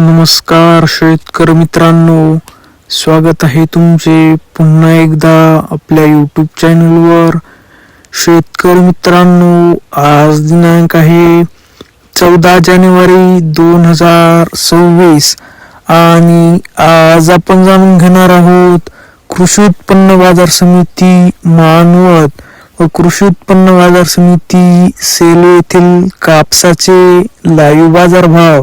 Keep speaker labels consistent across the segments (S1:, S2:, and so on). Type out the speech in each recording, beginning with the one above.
S1: नमस्कार शेतकरी मित्रांनो. स्वागत आहे तुमचे पुन्हा एकदा आपल्या यूट्यूब चॅनलवर शेतकरी मित्रांनो आज दिनांक आहे चौदा जानेवारी दोन हजार सव्वीस आणि आज आपण जाणून घेणार आहोत कृषी उत्पन्न बाजार समिती मानवत व कृषी उत्पन्न बाजार समिती सेलू येथील कापसाचे लाईव्ह बाजारभाव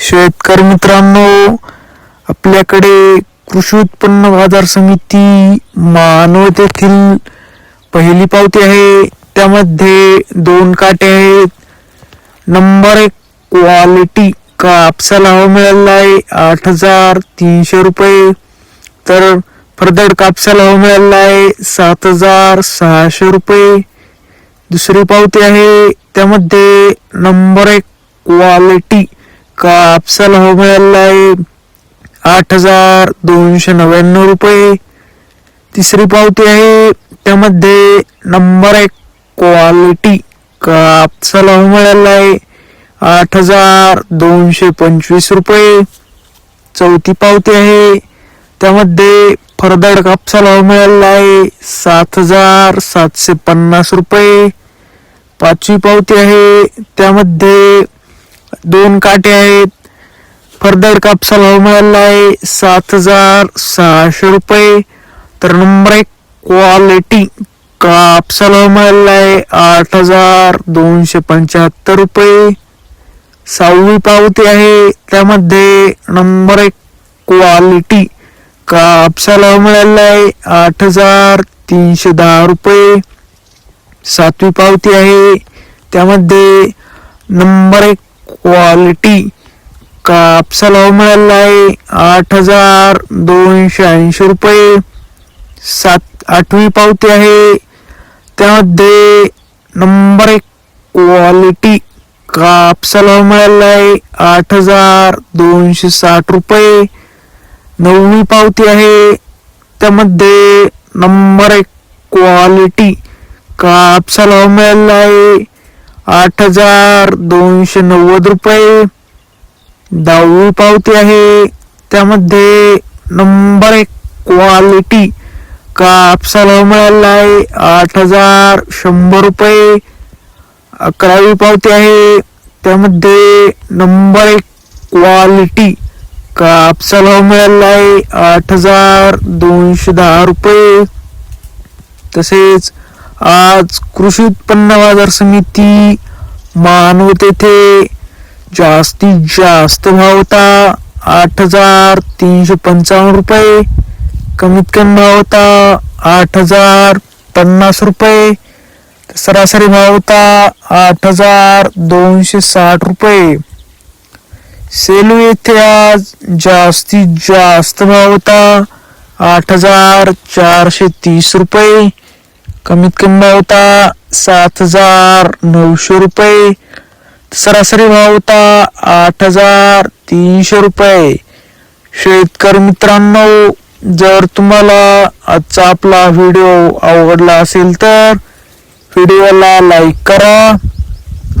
S1: शेतकरी मित्रांनो आपल्याकडे कृषी उत्पन्न बाजार समिती मानवत येथील पहिली पावती आहे. त्यामध्ये दोन काटे आहेत. नंबर एक क्वालिटी. कापसाला हवा मिळाला आहे? आठ हजार तीनशे रुपये. तर फरदड कापसाला हवा मिळाला आहे सात हजार सहाशे रुपये. दुसरी पावती आहे. त्यामध्ये नंबर एक क्वालिटी. कापसाला हो मिळाला आहे आठ हजार दोनशे नव्याण्णव रुपये. तिसरी पावती आहे त्यामध्ये नंबर एक क्वालिटी कापसाला हो मिळाला आहे आठ हजार दोनशे पंचवीस रुपये. चौथी पावती आहे त्यामध्ये फरदड कापसाला हवा मिळाला आहे सात हजार सातशे पन्नास रुपये. पाचवी पावती आहे त्यामध्ये दोन काटे आहेत. फर्दर कापसाला भाव मिळाला आहे. सात हजार सहाशे रुपये. तर नंबर एक क्वालिटी कापसाला भाव मिळाला आहे. आठ हजार दोनशे पंच्याहत्तर रुपये. सहावी पावती आहे. त्यामध्ये नंबर एक क्वालिटी कापसाला मिळाला आहे. आठ हजार तीनशे दहा रुपये. सातवी पावती आहे. त्यामध्ये नंबर एक क्वालिटी कापसाला लाव मिळाला आहे आठ हजार दोनशे ऐंशी रुपये. सात आठवी पावती आहे. त्यामध्ये नंबर एक क्वालिटी कापसाला लाव मिळाला आहे आठ हजार दोनशे साठ रुपये. नववी पावती आहे. त्यामध्ये नंबर एक क्वालिटी कापसाला लाव मिळाला आहे आठ हजार दोनशे नव्वद रुपये. दहावी पावती आहे. त्यामध्ये नंबर एक क्वालिटी कापसाला मिळाला आहे. आठ हजार शंभर रुपये. अकरावी पावती आहे. त्यामध्ये नंबर एक क्वालिटी कापसाला मिळाला आहे. आठ हजार दोनशे दहा रुपये. तसेच आज कृषी उत्पन्न बाजार समिती मानवत येथे जास्तीत जास्त भाव होता. आठ हजार तीनशे पंचावन्न रुपये. कमीत कमी भाव होता आठ हजार पन्नास रुपये. सरासरी भाव होता आठ हजार दोनशे साठ रुपये. सेलू येथे आज जास्तीत जास्त भाव होता आठ हजार चारशे तीस रुपये. कमीत कमी भाव होता सात हजार नऊशे रुपये. सरासरी भाव होता आठ हजार तीनशे रुपये. शेतकरी मित्रांनो जर तुम्हाला आजचा आपला व्हिडिओ आवडला असेल तर व्हिडिओला लाईक करा.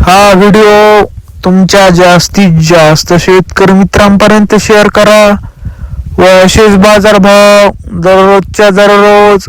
S1: हा व्हिडिओ तुमच्या जास्तीत जास्त शेतकरी मित्रांपर्यंत शेअर करा. व असेच बाजारभाव दररोजच्या दररोज